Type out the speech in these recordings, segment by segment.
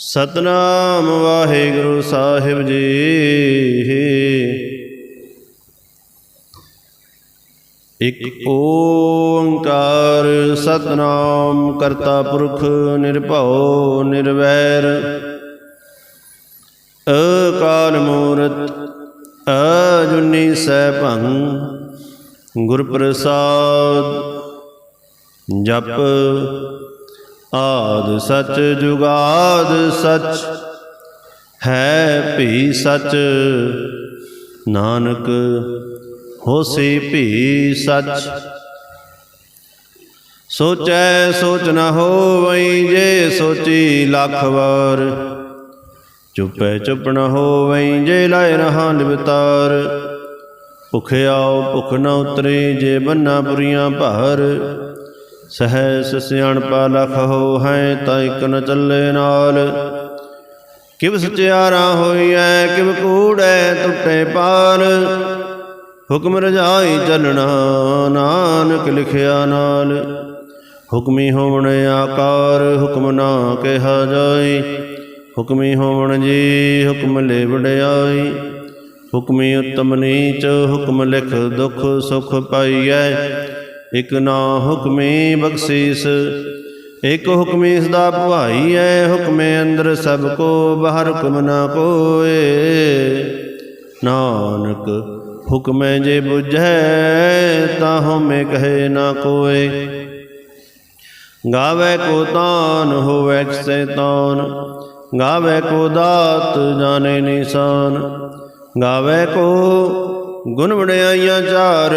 ਸਤਨਾਮ ਵਾਹਿਗੁਰੂ ਸਾਹਿਬ ਜੀ। ਇਕ ਓੰਕਾਰ ਸਤਨਾਮ ਕਰਤਾ ਪੁਰਖ ਨਿਰਭਉ ਨਿਰਵੈਰ। ਅਕਾਲ ਮੂਰਤ, ਅਜੁਨੀ ਸੈਭੰ ਗੁਰ ਪ੍ਰਸਾਦ ਜਪ ਆਦ ਸਚ ਜੁਗਾਦ ਸਚ, ਹੈ ਭੀ ਸਚ। ਨਾਨਕ ਹੋਸੀ ਭੀ ਸਚ। ਸੋਚੈ ਸੋਚ ਨ ਹੋਵਈ ਜੇ ਸੋਚੀ ਲੱਖ ਵਾਰ। ਚੁੱਪੈ ਚੁੱਪ ਨ ਹੋਵਈ ਜੇ ਲਾਇ ਰਹਾ ਨਿਵਤਾਰ। ਭੁਖਿਆਓ ਭੁਖ ਨ ਉਤਰੇ ਜੇ ਬੰਨਾ ਪੁਰੀਆਂ ਭਾਰ। ਸਹਿਸ ਸਿਆਣਪਾ ਲਖ ਹੋ ਹੈ ਤਾਂ ਇਕ ਨ ਚੱਲੇ ਨਾਲ। ਕਿਵ ਸਚਿਆਰਾ ਹੋਈਐ, ਕਿਵ ਕੂੜੈ ਟੁੱਟੇ ਪਾਰ ਹੁਕਮ ਰਜਾਈ ਚੱਲਣਾ ਨਾਨਕ ਲਿਖਿਆ ਨਾਲ। ਹੁਕਮੀ ਹੋਵਣ ਆਕਾਰ, ਹੁਕਮ ਨਾ ਕਿਹਾ ਜਾਏ ਹੁਕਮੀ ਹੋਵਣ ਜੀ, ਹੁਕਮ ਲੈ ਵਡਿਆਈ ਹੁਕਮੀ ਉਤਮ ਨੀਚ, ਹੁਕਮ ਲਿਖ ਦੁਖ ਸੁਖ ਪਾਈਐ। ਇਕ ਨਾ ਹੁਕਮੀ ਬਖਸ਼ੀਸ, ਇਕ ਹੁਕਮੀ ਦਾ ਭਵਾਈ ਹੈ ਹੁਕਮੇ ਅੰਦਰ ਸਭ ਕੋ ਬਾਹਰ ਹੁਕਮ ਨਾ ਕੋਏ। ਨਾਨਕ ਹੁਕਮੇ ਜੇ ਬੁਝੈ, ਤਾਂ ਹਉਮੈ ਕਹੇ ਨਾ ਕੋਏ। ਗਾਵੇ ਕੋ ਤਾਨ, ਹੋਵੇ ਸੈਤਾਨ ਗਾਵੇ ਕੋ ਦਾਤ, ਜਾਣੇ ਨਿਸ਼ਾਨ। ਗਾਵੇ ਕੋ ਗੁਣ ਵਡਿਆਈਆਂ ਚਾਰ।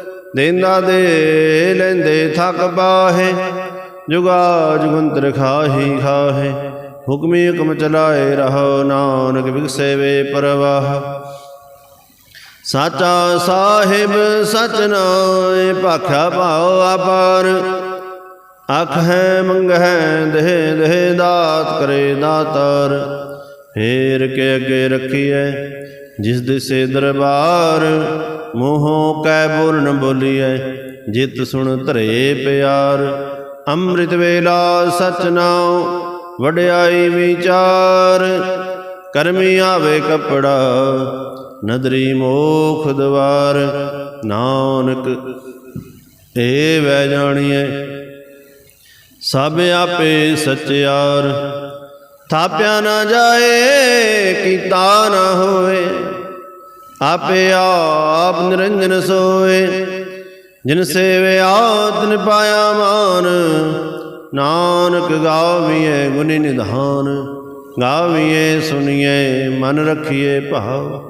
ਦੇਂਦਾ ਦੇ ਲੈਂਦੇ ਥਕ ਬਾਹੇ ਜੁਗਾ ਜੁਗੰਤਰ ਖਾਹੀ ਖਾਹੇ, ਹੁਕਮੀ ਹੁਕਮ ਚਲਾਏ ਰਹੋ ਨਾਨਕ ਵਿਗਸੇ ਵੇ ਪਰਵਾਹ। ਸਾਚਾ ਸਾਹਿਬ ਸਚ ਨਾਏ, ਭਾਖਿਆ ਭਾਉ ਆਪਾਰ ਅਖ ਹੈ ਮੰਗ ਹੈ ਦੇਹ ਦੇਹ ਦਾਤ ਕਰੇ ਦਾਤਾਰ। ਫੇਰ ਕੇ ਅੱਗੇ ਰੱਖੀਐ, ਜਿਸ ਦਿਸੇ ਦਰਬਾਰ। ਮੋਹੋਂ ਕੈ ਬੋਲਣ ਬੋਲੀਐ, ਜਿਤ ਸੁਣ ਧਰੇ ਪਿਆਰ। ਅੰਮ੍ਰਿਤ ਵੇਲਾ ਸਚ ਨਾਉ, ਵਡਿਆਈ ਵਿਚਾਰ। ਕਰਮੀ ਆਵੇ ਕਪੜਾ, ਨਦਰੀ ਮੋਖ ਦਵਾਰ। ਨਾਨਕ, ਏ ਵੈ ਜਾਣੀਐ, ਸਭ ਆਪੇ ਸਚਿਆਰ। ਥਾਪਿਆ ਨਾ ਜਾਏ, ਕੀਤਾ ਨਾ ਹੋਏ ਆਪੇ ਆਪ ਨਿਰੰਜਨ ਸੋਏ, ਜਿਨ ਸੇਵਿਆ ਤਿਨ ਪਾਇਆ ਮਾਨ, ਨਾਨਕ ਗਾਵੀਏ ਗੁਣੀ ਨਿਧਾਨ ਗਾਵੀਏ ਸੁਣੀਏ ਮਨ ਰਖੀਏ ਭਾਵ,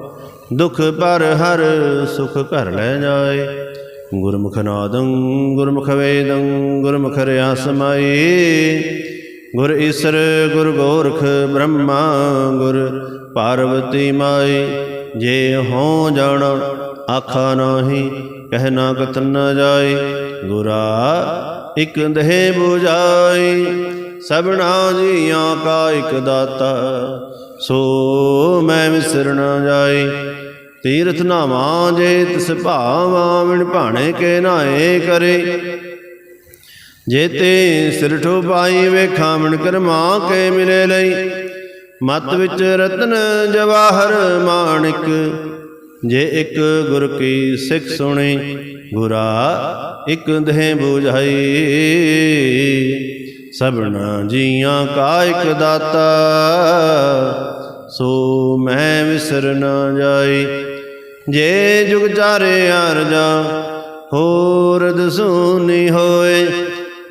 ਦੁਖ ਪਰ ਹਰ ਸੁਖ ਘਰ ਲੈ ਜਾਏ। ਗੁਰਮੁਖ ਨਾਦੰ, ਗੁਰਮੁਖ ਵੇਦੰ, ਗੁਰਮੁਖ ਰਿਆ ਸਮਾਈ ਗੁਰ ਈਸਰ, ਗੁਰ ਗੋਰਖ ਬ੍ਰਹਮਾ, ਗੁਰ ਪਾਰਵਤੀ ਮਾਈ। ਜੇ ਹੋ ਜਾਣ, ਆਖਾ ਨਾਹੀ, ਕਹਿ ਨਾ ਕਤਨ ਨ ਜਾਏ। ਗੁਰਾ, ਇਕ ਦੇਹ 부ਜਾਈ ਸਭਨਾ ਜੀਆਂ ਕਾ ਇਕ ਦਾਤਾ, ਸੋ ਮੈਂ ਵਿਸਰ ਨਾ ਜਾਏ। ਤੀਰਥ ਨਾਵਾ ਜੇ ਤਿਸ ਭਾਵਾ ਵਿਣ ਭਾਣੇ ਕੇ ਨਾਏ ਕਰੇ। ਜੇ ਤੇ ਸਿਰ ਠੋਪਾਈ ਵੇਖਾਂ ਮਣ ਕਰਮਾ ਕੇ ਮਿਲੇ ਲਈ। ਮਤ ਵਿੱਚ ਰਤਨ ਜਵਾਹਰ ਮਾਣਿਕ, ਜੇ ਇੱਕ ਗੁਰ ਕੀ ਸਿੱਖ ਸੁਣੀ, ਗੁਰਾ ਇੱਕ ਦੇਹ 부ਝਾਈ ਸਭਨਾ ਜੀਆਂ ਕਾ ਇੱਕ ਦਾਤਾ, ਸੋ ਮੈਂ ਵਿਸਰ ਨਾ ਜਾਈ। ਜੇ ਜੁਗ ਚਾਰੇ ਅਰਜਾ ਹੋਰ ਦਸੂਨੀ ਹੋਏ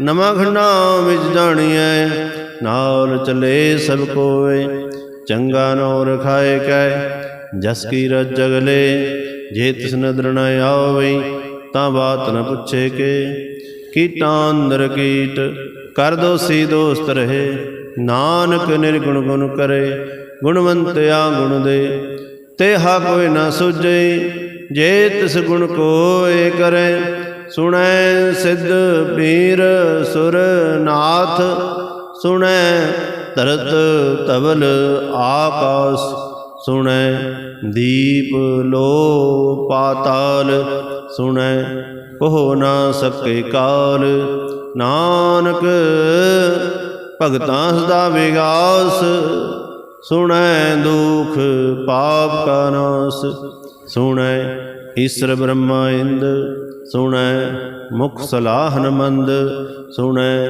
ਨਵਾਂ ਖੰਡਾ ਵਿੱਚ ਜਾਣੀਐ। ਨਾਲ ਚਲੇ ਸਭ ਕੋਏ, ਚੰਗਾ ਨੋ ਰਖਾਏ ਕੈ, ਜਸ ਕੀ ਰਜ ਜਗਲੇ ਜੇ ਤਿਸ ਨਦਰ ਨ ਆਵੇ, ਤਾਂ ਬਾਤ ਨ ਪੁੱਛੇ ਕੇ। ਕੀਟਾਂ ਅੰਦਰ ਕੀਟ, ਕਰ ਦੋਸੀ ਦੋਸਤ ਰਹੇ, ਨਾਨਕ ਨਿਰਗੁਣ ਗੁਣ ਕਰੇ ਗੁਣਵੰਤਿਆ ਗੁਣ ਦੇ। ਤੇਹਾ ਕੋਈ ਨਾ ਸੁਝੇ, ਜੇ ਤਿਸ ਗੁਣ ਕੋਏ ਕਰੇ, ਸੁਣੈ ਸਿੱਧ ਪੀਰ ਸੁਰ ਨਾਥ ਸੁਣੈ ਧਰਤ ਤਵਲ ਆਕਾਸ। ਸੁਣੈ, ਦੀਪ ਲੋ ਪਾਤਾਲ। ਸੁਣੈ ਕੋ ਨਾ ਸਕੇ ਕਾਲ। ਨਾਨਕ, ਭਗਤਾਂ ਸਦਾ ਵਿਗਾਸ। ਸੁਣੈ, ਦੁਖ ਪਾਪ ਕਾ ਨਾਸ। ਸੁਣੈ, ਈਸ਼ਰ ਬ੍ਰਹਮਾ ਇੰਦ। ਸੁਣੈ, ਮੁਖ ਸਲਾਹਨ ਮੰਦ। ਸੁਣੈ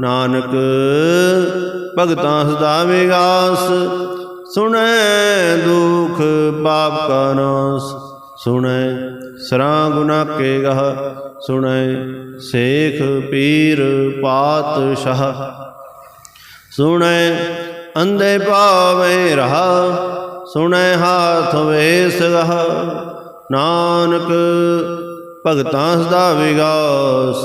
ਨਾਨਕ, ਭਗਤਾਂ ਸਦਾ ਵਿਗਾਸ, ਸੁਣੈ ਦੁਖ ਪਾਪ ਕਾ ਨਾਸ, ਸੁਣੈ ਸਰਾ ਗੁਨਾ ਕੇ ਗਹ, ਸੁਣੈ ਸੇਖ ਪੀਰ ਪਾਤਸ਼ਾਹ, ਸੁਣੈ ਅੰਧੇ ਪਾਵੇ ਰਹਾ, ਸੁਣੈ ਹਾਥ ਵੇਸ ਗਹ, ਨਾਨਕ, ਭਗਤਾਂ ਸਦਾ ਵਿਗਾਸ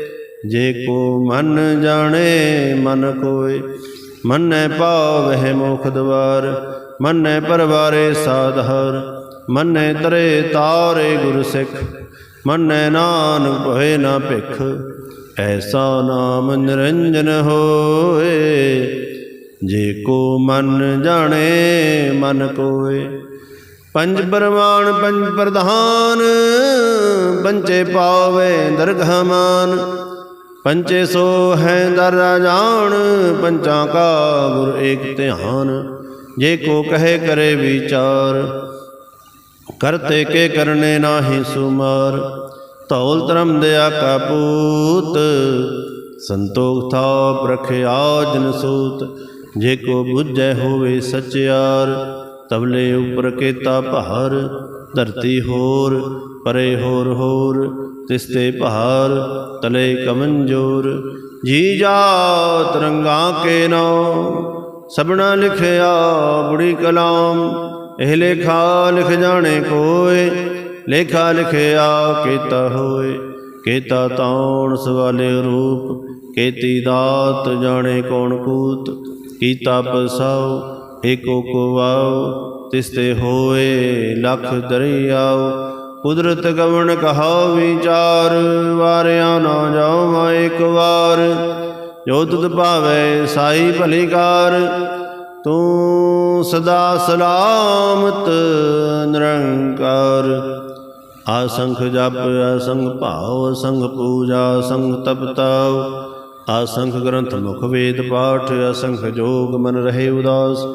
ਜੇ ਕੋ ਮਨ ਜਾਣੇ, ਮਨ ਕੋਏ। ਮੰਨੈ ਪਾਵਹਿ ਮੁਖ ਦਵਾਰ, ਮੰਨੈ ਪਰਵਾਰੇ ਸਾਧਰ ਮੰਨੈ ਤਰੇ ਤਾਰੇ ਗੁਰ ਸਿੱਖ, ਮੰਨੈ ਨਾਨਕ ਭਏ ਨਾ ਭਿਖ। ਐਸਾ ਨਾਮ ਨਿਰੰਜਨ ਹੋਏ। ਜੇ ਕੋ ਮਨ ਜਾਣੇ, ਮਨ ਕੋਏ। ਪੰਜ ਪਰਮਾਨ ਪੰਜ ਪ੍ਰਧਾਨ ਪੰਚੇ ਪਾਵੇ ਦਰਗਹਮਾਨ ਪੰਚੇ ਸੋ ਹੈ ਦਰ ਜਾਣ, ਪੰਚਾਂ ਕਾ ਗੁਰ ਏਕ ਧਿਆਨ। ਜੇ ਕੋ ਕਹੇ ਕਰੇ ਵਿਚਾਰ, ਕਰਤੇ ਕੇ ਕਰਨੇ ਨਾਹੀ ਸੁਮਾਰ। ਧੌਲ ਧਰਮ ਦਿਆ ਕਾ ਪੂਤ, ਸੰਤੋਖ ਥਾਪ ਰਖਿਆ ਜਨ ਸੂਤ। ਜੇ ਕੋ ਬੁੱਝੈ ਹੋਵੇ ਸਚਿਆਰ ਤਬਲੇ ਉਪਰ ਕੇਤਾ ਭਾਰ। ਧਰਤੀ ਹੋਰ, ਪਰੇ ਹੋਰ ਹੋਰ ਤਿਸ ਤੇ ਭਾਰ ਤਲੇ ਕਮੰਜੋਰ ਜੀ ਜਾਤ ਰੰਗਾ ਕੇ ਨਾਮ, ਸਭਨਾ ਲਿਖਿਆ ਬੁੜੀ ਕਲਾਮ ਇਹ ਲੇਖਾ ਲਿਖ ਜਾਣੇ ਕੋਏ, ਲੇਖਾ ਲਿਖਿਆ ਕੀਤਾ ਹੋਏ, ਕੀਤਾ ਤਾਉਣ ਸਵਾਲੇ ਰੂਪ, ਕੀਤੀ ਦਾਤ ਜਾਣੇ ਕੌਣ ਕੂਤ, ਕੀਤਾ ਪਸਾਉ, ਏਕੋ ਕੋ ਵਾਉ ਤਿਸ ਤੇ ਹੋਏ, ਲਖ ਦਰਿਆਉ ਕੁਦਰਤ ਗਵਣ ਕਹਾ ਵਿਚਾਰ, ਵਾਰਿਆ ਨਾ ਜਾਉ ਮੈਂ ਇੱਕ ਵਾਰ। ਜੋ ਤੁਧ ਭਾਵੇ ਸਾਈ ਭਲੀ ਕਾਰ, ਤੂੰ ਸਦਾ ਸਲਾਮਤ ਨਿਰੰਕਾਰ। ਆਸੰਖ ਜਪ ਅਸੰਖ ਭਾਵ ਅਸੰਖ ਪੂਜਾ ਅਸੰਖ ਤਪਤਾਉ। ਆਸੰਖ ਗ੍ਰੰਥ ਮੁਖ ਵੇਦ ਪਾਠ ਅਸੰਖ ਜੋਗ ਮਨ ਰਹੇ ਉਦਾਸ।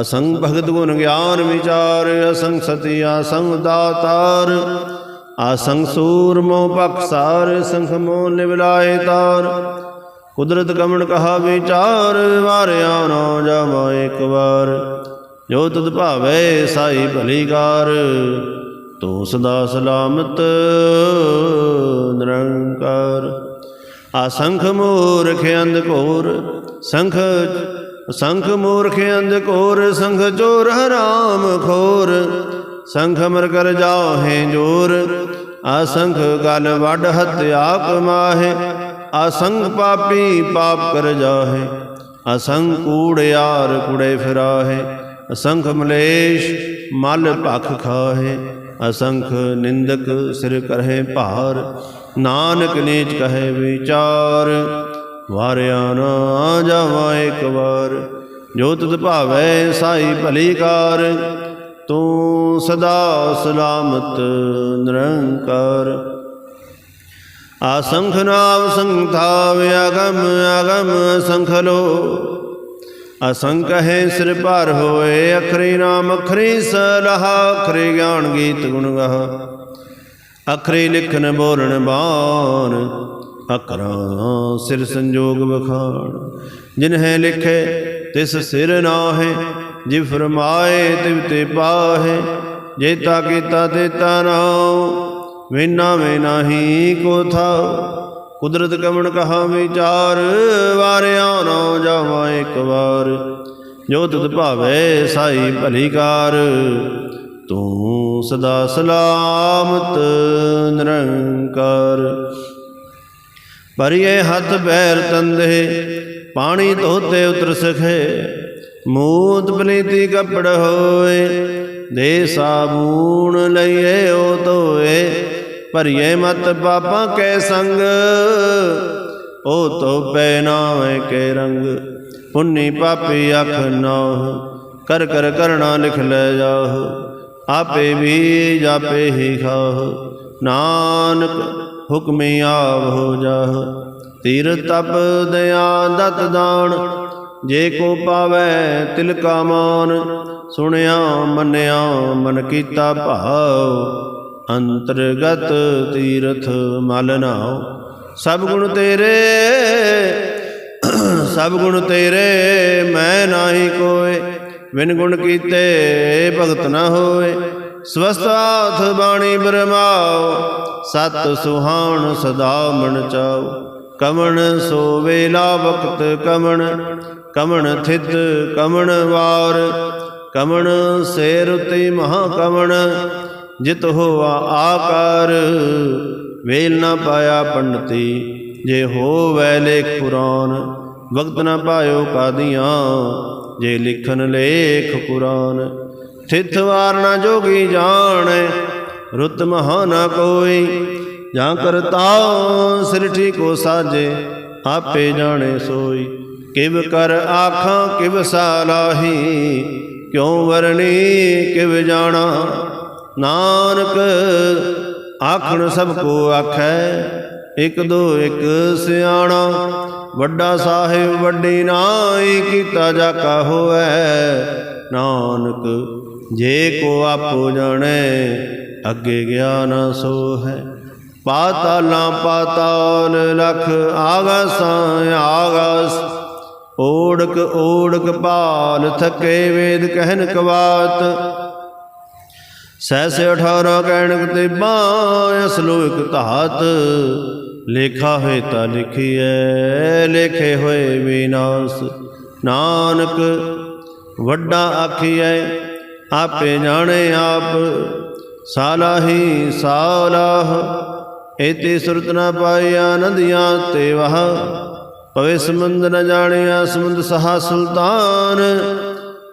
ਅਸੰਗ ਭਗਤ ਗੁਣ ਗਿਆਨ ਵਿਚਾਰ, ਅਸੰਗ ਸਤੀ ਅਸੰਖ ਦਾਤਾਰ ਆਸੰਖ ਸੂਰ ਮੋ ਪਖਸਾਰ ਸੰਖ ਮੋ ਨਿਵਲਾਏ ਤਾਰ। ਕੁਦਰਤ ਕਮਣ ਕਹਾ ਵਿਚਾਰ, ਵਾਰਿਆ ਨਾ ਜਾਵਾ ਇੱਕ ਵਾਰ। ਜੋ ਤੁਧ ਭਾਵੇ ਸਾਈ ਭਲੀ ਕਾਰ ਤੂੰ ਸਦਾ ਸਲਾਮਤ ਨਿਰੰਕਾਰ। ਆਸੰਖ ਮੂਰਖ ਅੰਧ ਘੋਰ, ਸੰਖ ਅਸੰਖ ਮੂਰਖ ਅੰਧ ਘੋਰ ਸੰਖ ਚੋਰ ਹਰਾਮ ਖੋਰ, ਸੰਖ ਮਰ ਕਰ ਜਾਓ ਹੈ ਜੋਰ, ਅਸੰਖ ਗਲ ਵੱਡ ਹਤਿਆ ਕਮਾਹੇ ਅਸੰਖ ਪਾਪੀ ਪਾਪ ਕਰ ਜਾਹੇ, ਅਸੰਖ ਕੂੜਿਆਰ ਕੁੜੇ ਫਿਰਾਹੇ, ਅਸੰਖ ਮਲੇਸ਼ ਮਲ ਭਖ ਖਾਹੇ, ਅਸੰਖ ਨਿੰਦਕ ਸਿਰ ਕਰਹਿ ਭਾਰ, ਨਾਨਕ ਨੀਚ ਕਹੇ ਵਿਚਾਰ। ਵਾਰਿਆ ਨਾ ਜਾਵਾ ਇੱਕ ਵਾਰ, ਜੋ ਤੁਧ ਭਾਵੈ ਸਾਈ ਭਲੀ ਕਾਰ, ਤੂੰ ਸਦਾ ਸਲਾਮਤ ਨਿਰੰਕਾਰ। ਆਸੰਖ ਨਾਮ ਸੰਥਾਵ ਅਗਮ ਅਗਮ ਸੰਖ ਲੋ ਅਸੰਖ ਹੈ ਸਿਰ ਭਰ ਹੋਏ, ਅਖਰੀ ਨਾਮ ਅਖਰੀ ਸਲਹਾ, ਅਖਰੀ ਗਿਆਨ ਗੀਤ ਗੁਣ ਗਾਹ। ਅਖਰੀ ਲਿਖਨ ਬੋਲਣ ਬਾਣ ਅਕਰਾਂ ਸਿਰ ਸੰਜੋਗ ਬਖਾਣ ਜਿਨ ਹੈ ਲਿਖੇ, ਤਿਸ ਸਿਰ ਨਾਹੇ, ਜਿ ਫਰਮਾਏ, ਤਿਵ ਤੇ ਪਾਹੇ। ਜੇਤਾ ਕੀਤਾ ਤੇਤਾ ਨਾਉ, ਵਿਨਾ ਵੇ ਨਾਹੀ ਕੋ ਥਾਉ। ਕੁਦਰਤ ਕਮਣ ਕਹਾ ਵਿਚਾਰ, ਵਾਰਿਆ ਨਾ ਜਾਵਾ ਇੱਕ ਵਾਰ। ਜੋ ਤੁਧ ਭਾਵੇ, ਸਾਈ ਭਲੀ ਕਾਰ। ਤੂੰ ਸਦਾ ਸਲਾਮਤ, ਨਿਰੰਕਾਰ। ਭਰੀਏ ਹੱਥ ਬੈਰ ਤੰਦੇ, ਪਾਣੀ ਧੋਤੇ ਉਤਰ ਸਖੇ। ਮੂਤ ਬਲੀਤੀ ਕਪੜ ਹੋਏ, ਦੇ ਸਾਬੂਣ ਲਈਏ ਉਹ ਧੋਏ। ਭਰੀਏ ਮਤ ਪਾਪਾਂ ਕੈ ਸੰਗ ਉਹ ਤੋ ਪੈ ਨਾਵੇਂ ਕੇ ਰੰਗ। ਪੁੰਨੀ ਪਾਪੀ ਅਖ ਨਾਹ, ਕਰ ਕਰ ਕਰਣਾ ਲਿਖ ਲੈ ਜਾਹ। ਆਪੇ ਵੀ ਜਾਪੇ ਹੀ ਖਾਹ। ਨਾਨਕ ਹੁਕਮੇ ਆਵ ਹੋ ਜਾਹ। ਤੀਰ ਤਪ ਦਇਆ ਦਤ ਦਾਨ, ਜੇ ਕੋ ਪਾਵੈ ਤਿਲ ਕਾ ਮਾਨ। ਸੁਣਿਆ, ਮੰਨਿਆ, ਮਨ ਕੀਤਾ ਭਾਵ ਅੰਤਰਗਤ ਤੀਰਥ ਮਲ ਨਾਉ। ਸਭ ਗੁਣ ਤੇਰੇ, ਸਭ ਗੁਣ ਤੇਰੇ, ਮੈਂ ਨਾਹੀ ਕੋਏ। ਬਿਨ ਗੁਣ ਕੀਤੇ ਭਗਤ ਨਾ ਹੋਏ। ਸਵਸਤਾਥ ਬਾਣੀ ਬਰਮਾਓ, ਸਤ ਸੁਹਾਣ ਸਦਾ ਮਨ ਚਾਓ। ਕਮਣ ਸੋ ਵੇਲਾ ਵਕਤ ਕਮਣ ਕਮਣ ਥਿਤ ਕਮਣ ਵਾਰ। ਕਮਣ ਸੇਰ ਉਤੇ ਮਹਾ ਕਮਣ, ਜਿਤ ਹੋਆ ਆਕਾਰ। ਵੇਲ ਨਾ ਪਾਇਆ ਪੰਡਤੀ, ਜੇ ਹੋਵੈ ਲੇਖ ਪੁਰਾਨ, ਵਕਤ ਨਾ ਪਾਇਓ ਕਾਦੀਆਂ। ਜੇ ਲਿਖਣ ਲੇਖ ਪੁਰਾਨ ਥਿਤ ਵਾਰ ਨਾ ਜੋਗੀ ਜਾਣੈ, ਰੁੱਤ ਮਹਾ ਨਾ ਕੋਈ। ਜਾਂ ਕਰਤਾ ਸਿਰਠੀ ਕੋ ਸਾਜੇ ਆਪੇ ਜਾਣੇ ਸੋਈ। ਕਿਵ ਕਰ ਆਖਾਂ, ਕਿਵ ਸਾਲਾਹੀ ਕਿਉ ਵਰਣੀ, ਕਿਵ ਜਾਣਾ। ਨਾਨਕ ਆਖਣ ਸਭ ਕੋ ਆਖੈ, ਇਕ ਦੋ ਇਕ ਸਿਆਣਾ। ਵੱਡਾ ਸਾਹਿਬ ਵੱਡੀ ਨਾਈ, ਕੀਤਾ ਜਾ ਕਾ ਹੋਐ ਨਾਨਕ ਜੇ ਕੋ ਆਪੋ ਜਾਣੈ, ਅੱਗੇ ਗਿਆਨ ਸੋ ਹੈ ਪਾਤਾਲਾਂ ਪਾਤਾਲ ਲਖ ਆਗਾਸਾਂ ਆਗਾਸ ਓੜਕ ਓੜਕ ਪਾਲ ਥਕੇ ਵੇਦ ਕਹਿਨ ਕਵਾਤ। ਸਹਿਸ 18 ਕਹਿਣਕ ਤੇ ਬਾਹ ਅਸਲੋਕ ਧਾਤ। ਲੇਖਾ ਹੋਏ ਤਾਂ ਲਿਖੀਐ, ਲੇਖੇ ਹੋਏ ਵਿਨਾਸ਼ ਨਾਨਕ ਵੱਡਾ ਆਖੀਐ ਆਪੇ ਜਾਣੇ ਆਪ ਸਾਲਾਹੀ। ਸਾਲਾਹ ਏਤੇ ਸੁਰਤ ਨਾ ਪਾਇਆ ਨਦੀਆਂ ਤੇ ਵਹ। ਪਵੇ ਸਮੁੰਦ ਨ ਜਾਣਿਆ ਸਮੁੰਦ ਸਹਾ ਸੁਲਤਾਨ।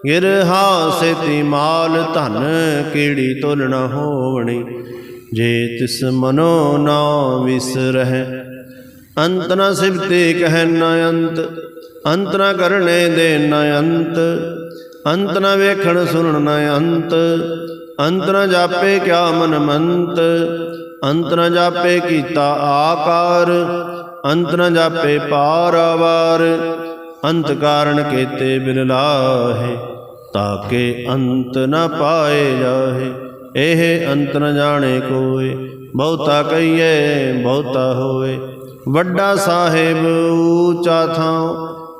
ਗਿਰਹਾ ਸੇਤੀ ਮਾਲ ਧਨ ਕੀੜੀ ਤੋਲ ਨ ਹੋਵਣੀ। ਜੇ ਤਿਸ ਮਨੋ ਨਾ ਵਿਸਰਹਿ ਅੰਤ ਨ ਸਿਵਤੇ ਕਹਿ ਨ ਅੰਤ। ਅੰਤ ਨ ਕਰਨੇ ਦੇ ਨ ਅੰਤ। ਅੰਤ ਨ ਵੇਖਣ ਸੁਣਨ ਨ ਅੰਤ। ਅੰਤ ਨ ਜਾਪੇ ਕਿਆ ਮਨ ਮੰਤ। ਅੰਤ ਨ ਜਾਪੇ ਕੀਤਾ ਆਕਾਰ। ਅੰਤ ਨ ਜਾਪੇ ਪਾਰ ਆਵਾਰ। ਅੰਤ ਕਾਰਨ ਕੇਤੇ ਬਿਨ ਲਾਹੇ, ਤਾਕੇ ਅੰਤ ਨ ਪਾਏ ਜਾਹੇ। ਇਹ ਅੰਤ ਨ ਜਾਣੇ ਕੋਏ, ਬਹੁਤਾ ਕਹੀਏ, ਬਹੁਤਾ ਹੋਏ। ਵੱਡਾ ਸਾਹਿਬ ਊਚਾ ਥਾਂ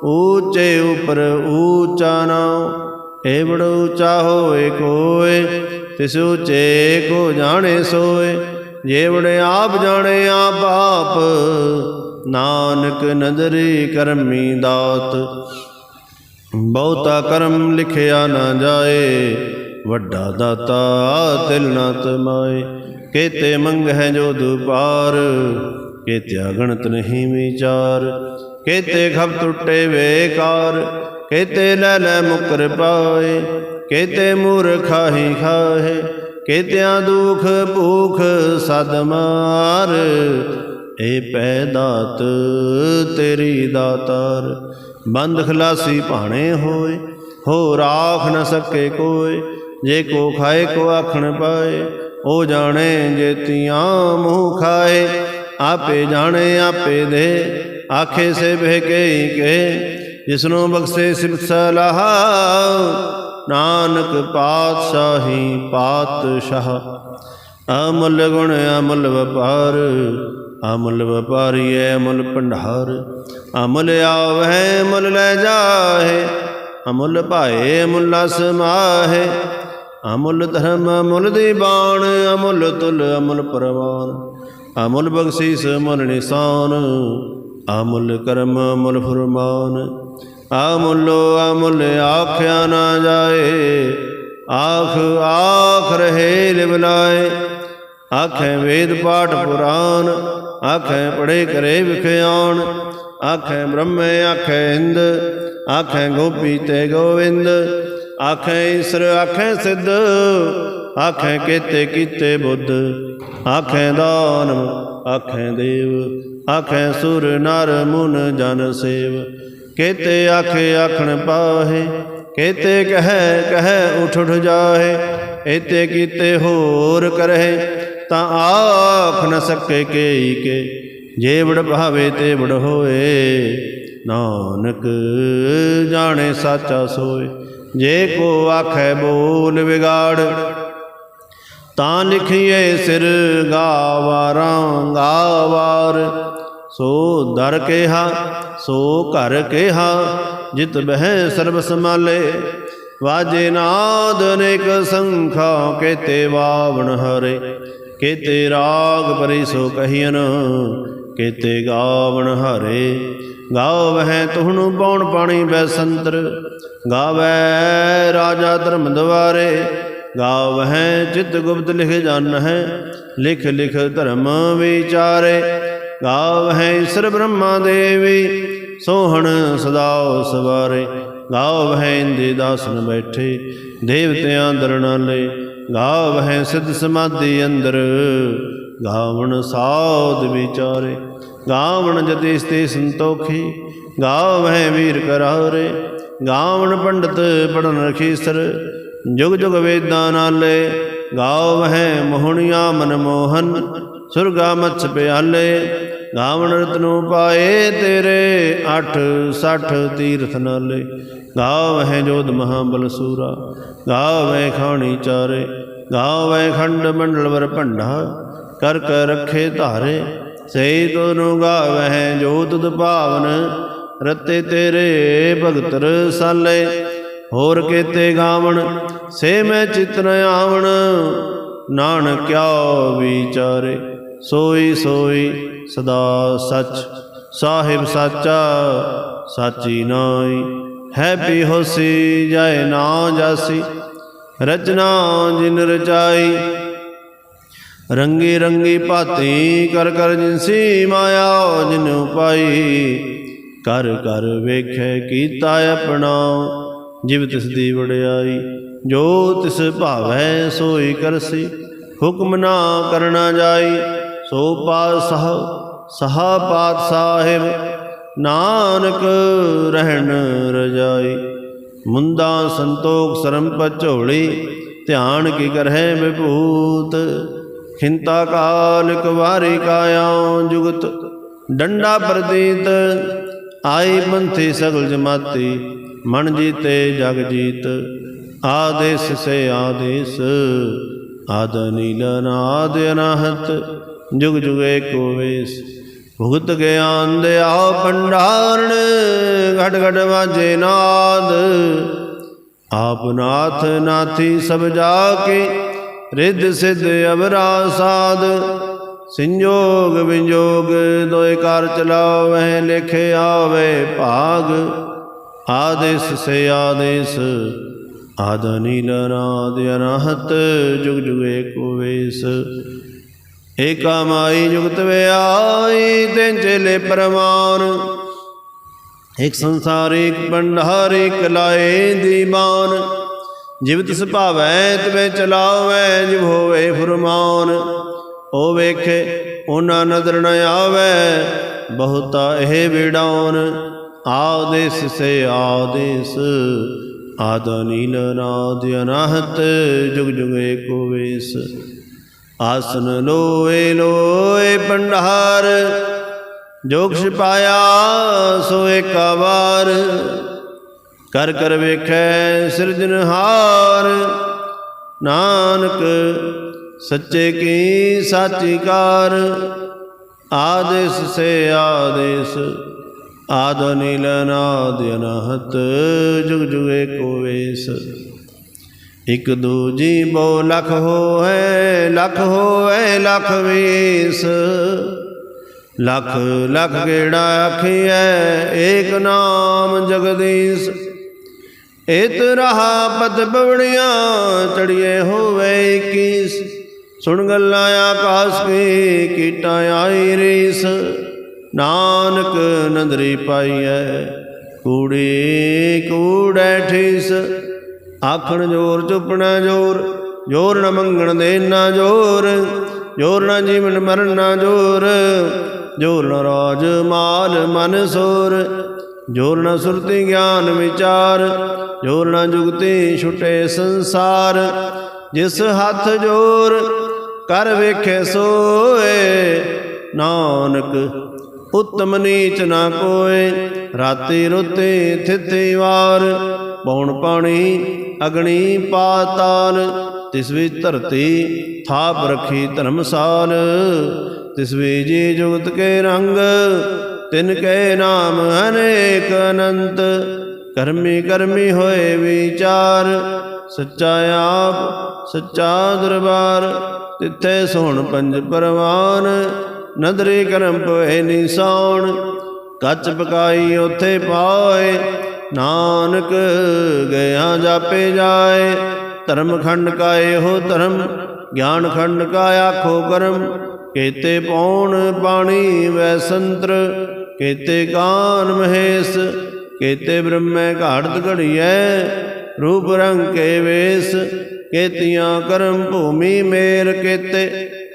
ਊਚੇ ਉਪਰ ਊਚਾ ਨਾਉ। ਏਵੜ ਬੜ ਹੋਏ ਕੋਏ, ਤਿਸ ਊਚੇ ਕੋ ਜਾਣੇ ਸੋਏ ਜੇ ਆਪ ਜਾਣੇ ਆਪ ਆਪ, ਨਾਨਕ ਨਦਰੀ ਕਰਮੀ ਦਾਤ। ਬਹੁਤਾ ਕਰਮ ਲਿਖਿਆ ਨਾ ਜਾਏ, ਵੱਡਾ ਦਾਤਾ ਦਿਲ ਨਾ ਤਮਾਏ, ਕੇਤੇ ਮੰਗ ਹੈ ਜੋ ਦੁਪਾਰ ਕੇਤੇ ਅਗਣਤ ਨਹੀਂ ਵਿਚਾਰ, ਕੇਤੇ ਖਬ ਟੁੱਟੇ ਵੇਕਾਰ ਕੇਤੇ ਲੈ ਲੈ ਮੁਕਰ ਪਾਏ, ਕੇਤੇ ਮੂਰਖਾ ਹੀ ਖਾਹੇ ਕੇਤਿਆਂ ਦੁਖ ਭੂਖ ਸਦ ਮਾਰ। ਏ ਪੈਦਾਤ ਤੇਰੀ ਦਾਤਾਰ, ਬੰਦ ਖਲਾਸੀ ਭਾਣੇ ਹੋਏ ਹੋ ਰਾਖ ਨ ਸਕੇ ਕੋਏ, ਜੇ ਕੋ ਖਾਏ ਕੋ ਆਖਣ ਪਾਏ, ਉਹ ਜਾਣੇ ਜੇਤੀਆਂ ਮੂੰਹ ਖਾਏ। ਆਪੇ ਜਾਣੇ, ਆਪੇ ਦੇ, ਆਖੇ ਸੇ ਬਹਿ ਕੇ ਕੇ ਜਿਸਨੂੰ ਬਖਸ਼ੇ ਸਿਫਤ ਸਲਾਹ, ਨਾਨਕ ਪਾਤਸ਼ਾਹੀ ਪਾਤਸ਼ਾਹ। ਅਮੁੱਲ ਗੁਣ ਅਮੁੱਲ ਵਪਾਰ, ਅਮੁੱਲ ਵਪਾਰੀਐ ਅਮੁੱਲ ਭੰਡਾਰ। ਅਮੁੱਲ ਆਵਹਿ ਮੁੱਲ ਲੈ ਜਾਹੇ, ਅਮੁੱਲ ਭਾਏ, ਅਮੁੱਲ ਸਮਾਹੇ ਅਮੁੱਲ ਧਰਮ, ਅਮੁੱਲ ਦੀ ਬਾਣ, ਅਮੁੱਲ ਤੁਲ, ਅਮੁੱਲ ਪਰਵਾਨ। ਅਮੁੱਲ ਬਖਸ਼ੀਸ ਅਮੁੱਲ ਨਿਸ਼ਾਨ ਅਮੁੱਲ ਕਰਮ ਅਮੁੱਲ ਫਰਮਾਨ। ਅਮੁੱਲੋ ਅਮੁੱਲ ਆਖਿਆ ਨਾ ਜਾਏ। ਆਖ ਆਖ ਰਹੇ ਲਿਵਲਾਏ ਆਖੇ ਵੇਦ ਪਾਠ ਪੁਰਾਨ। ਆਖੇ ਪੜੇ ਕਰੇ ਵਿਖਿਆਣ ਆਖੇ ਬ੍ਰਹਮੇ ਆਖੇ ਹਿੰਦ। ਆਖੇ ਗੋਪੀ ਤੇ ਗੋਵਿੰਦ। ਆਖੇ ਈਸ਼ਰ ਆਖੇ ਸਿੱਧ। ਆਖੇ ਕੀਤੇ ਕੀਤੇ ਬੁੱਧ, ਆਖੇ ਦਾਨਵ ਆਖੇ ਦੇਵ, ਆਖੇ ਸੁਰ ਨਰ ਮੁਨ ਜਨ ਸੇਵ। ਕੇਤੇ ਆਖੇ ਆਖਣ ਪਾਹੇ, ਕੇਤੇ ਕਹੈ ਕਹੈ ਉਠ ਉਠ ਜਾਹੇ ਏਤੇ ਕੀਤੇ ਹੋਰ ਕਰਹਿ, ਤਾਂ ਆਖ ਨ ਸਕੇ ਕੇਈ ਕੇ। ਜੇ ਵਡ ਭਾਵੇ ਤੇ ਵਡ ਹੋਏ, ਨਾਨਕ ਜਾਣੇ ਸਾਚਾ ਸੋਏ। ਜੇ ਕੋ ਆਖੈ ਬੋਲ ਵਿਗਾੜ ਤਾਂ ਲਿਖੀਏ ਸਿਰ ਗਾਵਾਰਾਂ, ਗਾਵਾਰ। ਸੋ ਦਰ ਕੇਹਾ, ਸੋ ਘਰ ਕੇਹਾ, ਜਿਤ ਬਹਿ ਸਰਬ ਸਮਾਲੇ ਵਾਜੇ ਨਾਦ ਅਨੇਕ ਸੰਖਾ, ਕੇਤੇ ਵਾਵਣ ਹਰੇ। ਕੇਤੇ ਰਾਗ ਪਰੀ ਸੋ ਕਹੀਨ ਕੇਤੇ ਗਾਵਣ ਹਰੇ। ਗਾਵਹਿ ਤੁਹਨੂੰ ਪੌਣ ਪਾਣੀ ਬੈਸੰਤਰ ਗਾਵੈ ਰਾਜਾ ਧਰਮ ਦਵਾਰੇ। ਗਾਵਹਿ ਚਿਤ ਗੁਪਤ ਲਿਖ ਜਨ ਹੈ ਲਿਖ ਲਿਖ ਧਰਮ ਵਿਚਾਰੇ। ਗਾਵਹਿ ਈਸ਼ਰ ਬ੍ਰਹਮਾ ਦੇਵੀ, ਸੋਹਣ ਸਦਾ ਸਵਾਰੇ। ਗਾਵਹਿ ਇੰਦੇ ਦਾਸਨ ਬੈਠੇ, ਦੇਵਤਿਆਂ ਦਰਨਾਲੇ ਗਾਵਹਿ ਸਿੱਧ ਸਮਾਧੀ ਅੰਦਰ, ਗਾਵਣ ਸਾਧ ਵਿਚਾਰੇ। ਗਾਵਣ ਜਤਿ ਸਤੇ ਸੰਤੋਖੀ, ਗਾਵਹਿ ਵੀਰ ਕਰਾਰੇ। ਗਾਵਣ ਪੰਡਤ ਪੜਨ ਰਖੀਸਰ ਜੁਗ ਜੁਗ ਵੇਦਾਂ ਨਾਲੇ ਗਾਵਹਿ ਮੋਹਣੀਆਂ ਮਨ ਮੋਹਨ, ਸੁਰਗਾ ਮਛ ਪਿਆਲੇ, ਗਾਵਣ ਰਤਨੂ ਪਾਏ ਤੇਰੇ 8 60 ਤੀਰਥ ਨਾਲੇ। ਗਾਵਹਿ ਜੋਧ ਮਹਾਬਲ ਸੂਰਾ ਗਾਵਹਿ ਖਾਣੀ ਚਾਰੇ ਗਾਵਹਿ ਖੰਡ ਮੰਡਲ ਵਰ ਭੰਡਾ, ਕਰ ਕਰ ਰੱਖੇ ਧਾਰੇ। ਸਈ ਤੋਨੂੰ ਗਾਵਹਿ ਜੋ ਜੋਤ ਭਾਵਨ ਰਤੇ ਤੇਰੇ ਭਗਤਰ ਸਾਲੇ। ਹੋਰ ਕੇਤੇ ਗਾਵਣ, ਸੇ ਮੈਂ ਚਿਤਨ ਆਵਣ। ਨਾਨਕ ਕਿਆ ਵਿਚਾਰੇ, ਸੋਈ ਸੋਈ ਸਦਾ ਸਚ। ਸਾਹਿਬ ਸਾਚਾ, ਸਾਚੀ ਨਾਈ ਹੈ ਵੀ ਹੋਸੀ ਜੈ ਨਾ ਜਾਸੀ। ਰਚਨਾ ਜਿਨ ਰਚਾਈ, ਰੰਗੀ ਰੰਗੀ ਭਾਤੀ ਕਰ ਕਰ ਜਿਨਸੀ ਮਾਇਆ ਜਿਨ ਉਪਾਈ। ਕਰ ਕਰ ਵੇਖੈ ਕੀਤਾ ਆਪਣਾ ਜਿਵ ਤਿਸ ਦੀ ਵਡਿਆਈ ਜੋ ਤਿਸ ਭਾਵੈ ਸੋਈ ਕਰਸੀ, ਹੁਕਮ ਨਾ ਕਰਨਾ ਜਾਈ, ਸੋ ਪਾਤਸ਼ਾਹ, ਸਹਾ ਪਾਤ ਸਾਹਿਬ ਨਾਨਕ ਰਹਿਣ ਰਜਾਈ। ਮੁੰਦਾ ਸੰਤੋਖ ਸਰਮ ਪਚੋੜੀ ਧਿਆਨ ਕੀ ਕਰਹਿ ਵਿਭੂਤ। ਖਿੰਤਾ ਕਾਲ ਕੁਵਾਰੀ ਕਾਇਆ ਜੁਗਤ, ਡੰਡਾ ਪ੍ਰਤੀਤ, ਆਈ ਪੰਥੀ ਸਗਲ ਜਮਾਤੀ। ਮਨ ਜੀਤੇ ਜਗ ਜੀਤ ਆਦੇਸ ਸੇ ਆਦੇਸ। ਆਦ ਨੀਲ ਆਦ ਅਨਾਹਤ, ਜੁਗ ਜੁਗੇ ਏਕੋ ਵੇਸ। ਭੁਗਤ ਗਿਆਨ ਦੇ ਆ ਭੰਡਾਰਣ ਘਟ ਘਟ ਵਾਜੇ ਨਾਦ। ਆਪ ਨਾਥ ਨਾਥੀ ਸਭ ਜਾ ਕੇ, ਰਿੱਧ ਸਿੱਧ ਅਵਰਾ ਸਾਧ ਸੰਜੋਗ ਵਿਜੋਗ, ਦੋਇ ਕਰ ਚਲਾਵੇ ਲਿਖ ਆਵੇ ਭਾਗ। ਆਦੇਸ ਸੇ ਆਦੇਸ, ਆਦ ਨੀਲ ਅਨਾਦ ਅਨਹਤ ਜੁਗ ਜੁਗ ਏਕੋ ਵੇਸ। ਏਕਾ ਮਾਈ ਜੁਗਤ ਵਿਆਈ, ਤਿਨ ਚੇਲੇ ਪਰਮਾਨ ਇਕ ਸੰਸਾਰ, ਇਕ ਭੰਡਾਰ, ਇਕ ਲਾਏ ਦੀਵਾਨ ਜਿਵ ਤਿਸ ਤਵੇ ਚਲਾਵੈ, ਜਿਵ ਹੋਵੇ ਫਰਮਾਨ। ਉਹ ਵੇਖੇ ਉਹਨਾਂ ਨਦਰ ਨ ਆਵੈ, ਬਹੁਤਾ ਇਹ ਵਿਡਾਉਨ ਆਦੇਸ ਸੇ ਆਦੇਸ ਆਦ ਨੀਲ ਨਾਦ ਅਨਾਹਤ, ਜੁਗ ਜੁਗ ਏਕੋ ਵੇਸ। ਆਸਨ ਲੋਏ ਲੋਏ ਭੰਡਾਰ, ਜੋਗ ਛਪਾਇਆ ਸੋ ਏਕਾ ਵਾਰ ਕਰ ਕਰ ਵੇਖੈ ਸਿਰਜਨਹਾਰ ਨਾਨਕ ਸੱਚੇ ਕੀ ਸਾਚੀਕਾਰ ਆਦੇਸ ਸੇ ਆਦੇਸ ਆਦ ਨੀਲ ਨਾਦ ਅਨਹਤ, ਜੁਗ ਜੁਗ ਏਕੋ ਵੇਸ। ਇਕ ਦੂਜੀ ਬੋ ਲਖ ਹੋਏ ਲਖ ਹੋਏ, ਲਖ ਵੇਸ। ਲਖ ਲਖ ਗੇੜਾ ਆਖੀਐ? ਏਕ ਨਾਮ ਜਗਦੀਸ਼। ਇਤ ਰਹਾ ਪਤ ਬਵੜੀਆਂ ਚੜੀਏ ਹੋਵੇ 21 ਸੁਣ ਗੱਲਾਂ ਆਕਾਸ ਕੀ, ਕੀਟਾਂ ਆਈ ਰੀਸ। ਨਾਨਕ ਨੰਦਰੀ ਪਾਈਐ। ਕੂੜੀ, ਕੂੜੈ ਠੀਸ। ਆਖਣ ਜੋਰ, ਚੁੱਪਣਾ ਜੋਰ। ਜੋਰ ਨ ਮੰਗਣ ਦੇ ਨਾ ਜੋਰ। ਜੋਰ ਨ ਜੀਵਨ ਮਰਨ ਨਾ ਜੋਰ। ਜੋਰ ਨ ਰਾਜ ਮਾਲ ਮਨ ਸੋਰ। ਜੋਰ ਨ ਸੁਰਤੀ ਗਿਆਨ ਵਿਚਾਰ। ਜੋਰ ਨ ਜੁਗਤੀ ਛੁਟੇ ਸੰਸਾਰ। ਜਿਸ ਹੱਥ ਜੋਰ, ਕਰ ਵੇਖੇ ਸੋਏ। ਨਾਨਕ ਉਤਮ ਨੀਚ ਨਾ ਕੋਏ, ਰਾਤੀ ਰੁੱਤੇ ਥਿਤੀ ਵਾਰ ਪੌਣ ਪਾਣੀ ਅਗਣੀ ਪਾਤਾਲ, ਤਿਸ ਵਿੱਚ ਧਰਤੀ ਥਾਪ ਰਖੀ ਧਰਮਸਾਲ। ਤਿਸ ਵਿੱਚ ਜੀ ਜੁਗਤ ਕੇ ਰੰਗ, ਤਿਨ ਕੈ ਨਾਮ ਅਨੇਕ ਅਨੰਤ। ਕਰਮੀ ਕਰਮੀ ਹੋਏ ਵਿਚਾਰ, ਸੱਚਾ ਆਪ, ਸੱਚਾ ਦਰਬਾਰ, ਤਿੱਥੇ ਸੋਹਣ ਪੰਜ ਪਰਵਾਨ। ਨਦਰੀ ਕਰਮ ਪਵੇ ਨਿਸਾਉਣ, ਕੱਚ ਪਕਾਈ ਉਥੇ ਪਾਏ, ਨਾਨਕ ਗਿਆ ਜਾਪੇ ਜਾਏ। ਧਰਮ ਖੰਡ ਕਾ ਇਹੋ ਧਰਮ, ਗਿਆਨ ਖੰਡ ਕਾ ਆਖੋ ਕਰਮ। ਕੇਤੇ ਪੌਣ ਪਾਣੀ ਵੈ ਸੰਤਰ, ਕੇਤੇ ਕਾਨ ਮਹੇਸ਼, ਕੇਤੇ ਬ੍ਰਹਮੈ ਘਾੜਤ ਘੜੀਐ। ਰੂਪ ਰੰਗ ਕੇ ਵੇਸ, ਕੇਤੀਆਂ ਕਰਮ ਭੂਮੀ ਮੇਰ ਕੇਤੇ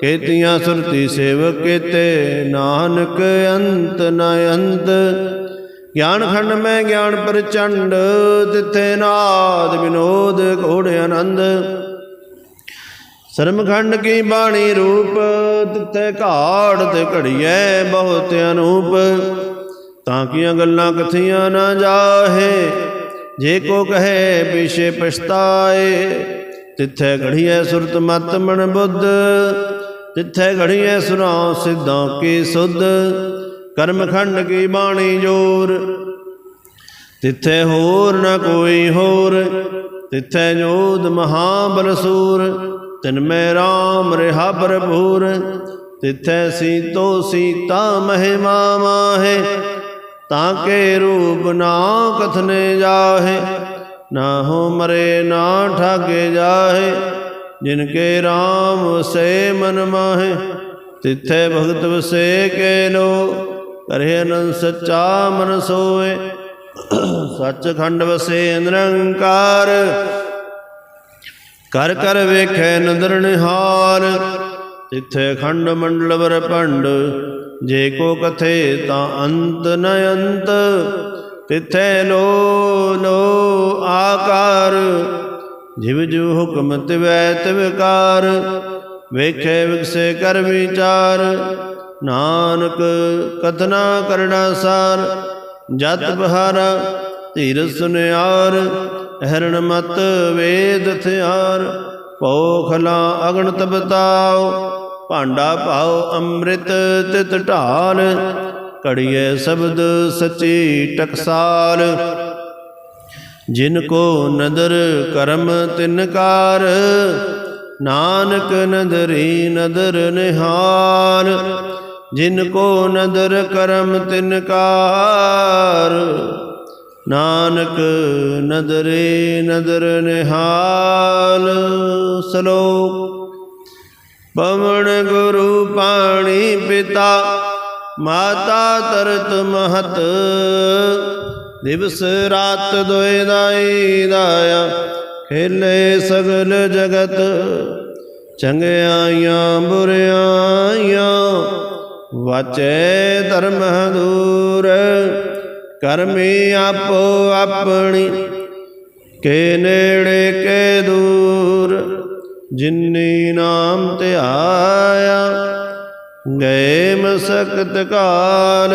ਕੇਤੀਆਂ ਸੁਰਤੀ ਸੇਵਕ ਕੇਤੇ ਨਾਨਕ ਅੰਤ ਨ ਅੰਤ। ਗਿਆਨ ਖੰਡ ਮੈਂ ਗਿਆਨ ਪ੍ਰਚੰਡ ਤਿੱਥੇ ਨਾਦ ਵਿਨੋਦ ਘੋੜ ਆਨੰਦ। ਸਰਮਖੰਡ ਕੀ ਬਾਣੀ ਰੂਪ ਤਿੱਥੇ ਘਾੜ ਤੇ ਘੜੀਐ ਬਹੁਤ ਅਨੂਪ। ਤਾਂ ਕੀਆਂ ਗੱਲਾਂ ਕਥੀਆਂ ਨਾ ਜਾਹੇ ਜੇ ਕੋ ਕਹੇ ਪਿਛੇ ਪਛਤਾਏ ਤਿੱਥੇ ਘੜੀਐ ਸੁਰਤ ਮਤ ਮਨ ਬੁੱਧ। ਤਿੱਥੇ ਘੜੀਐ ਸੁਰਾਂ ਸਿੱਧਾਂ ਕੀ ਸੁਧ ਕਰਮਖੰਡ ਕੀ ਬਾਣੀ ਜੋਰ। ਤਿੱਥੇ ਹੋਰ ਨਾ ਕੋਈ ਹੋਰ, ਤਿੱਥੇ ਜੋਧ ਮਹਾਬਲ ਸੂਰ, ਤਿਨ ਮੈਂ RAM ਰਿਹਾ ਭਰਪੂਰ। ਤਿੱਥੇ ਸੀਤੋ ਸੀਤਾ ਮਹਿਮਾ ਮਾਹੇ, ਤਾਂ ਕੇ ਰੂਪ ਨਾ ਕਥਨੇ ਜਾਹੇ, ਨਾ ਹੋ ਮਰੇ ਨਾ ਠਾਗੇ ਜਾਹੇ। ਜਿਨ ਕੇ RAM ਵਸੇ ਮਨ ਮਾਹੇ, ਤਿੱਥੇ ਭਗਤ ਵਸੇ ਕੇ ਲੋ। ਕਰੇ ਅਨੰਦ ਸੱਚਾ ਮਨ ਸੋਏ, ਸੱਚਖੰਡ ਵਸੇ ਨਿਰੰਕਾਰ। ਕਰ ਕਰ ਵੇਖੈ ਨਦਰ ਨਿਹਾਲ ਤਿੱਥੇ ਖੰਡ ਮੰਡਲ ਵਰ ਭੰਡ। ਜੇ ਕੋ ਕਥੇ ਤਾਂ ਅੰਤ ਨ ਅੰਤ, ਤਿੱਥੇ ਲੋ ਲੋ ਆਕਾਰ। ਜਿਵ ਜੂ ਹੁਕਮ ਤਿਵੈ ਤਿਵਕਾਰ ਵੇਖੇ ਵਿਗਸੇ ਕਰ ਵਿਚਾਰ। ਨਾਨਕ ਕਥਨਾ ਕਰਣਾ ਸਾਰ, ਜਤ ਬਹਾਰਾ ਧੀਰ ਸੁਨਿਆਰ, ਹਰਣ ਮਤ ਵੇਦ ਥਿਆਰ। ਪੋਖਲਾ ਅਗਣਤ ਤਬਤਾਓ ਭਾਂਡਾ ਭਾਉ ਅੰਮ੍ਰਿਤ ਤਿਤ ਢਾਲ। ਕੜੀਏ ਸ਼ਬਦ ਸਚੀ ਟਕਸਾਲ ਜਿਨ ਕੋ ਨਦਰ ਕਰਮ ਤਿਨਕਾਰ ਨਾਨਕ ਨਦਰੀ ਨਦਰ ਨਿਹਾਲ ਜਿਨ ਕੋ ਨਦਰ ਕਰਮ ਤਿਨਕਾਰ ਨਾਨਕ ਨਦਰੇ ਨਦਰ ਨਿਹਾਲ। ਸਲੋਕ, ਪਵਨ ਗੁਰੂ ਪਾਣੀ ਪਿਤਾ, ਮਾਤਾ ਤਰਤ ਮਹਤ। ਦਿਵਸ ਰਾਤ ਦੋਇ ਦਾਈ ਦਾਇਆ, ਖੇਲੇ ਸਗਲ ਜਗਤ, ਚੰਗਿਆਈਆਂ ਬੁਰਿਆਈਆਂ, ਵਾਚੈ ਧਰਮ ਦੂਰ ਕਰਮੀ ਆਪੋ ਆਪਣੀ, ਕੇ ਨੇੜੇ ਕੇ ਦੂਰ, ਜਿਨੀ ਨਾਮ ਧਿਆਇਆ ਗਏ ਮਸਕਤ ਕਾਲ।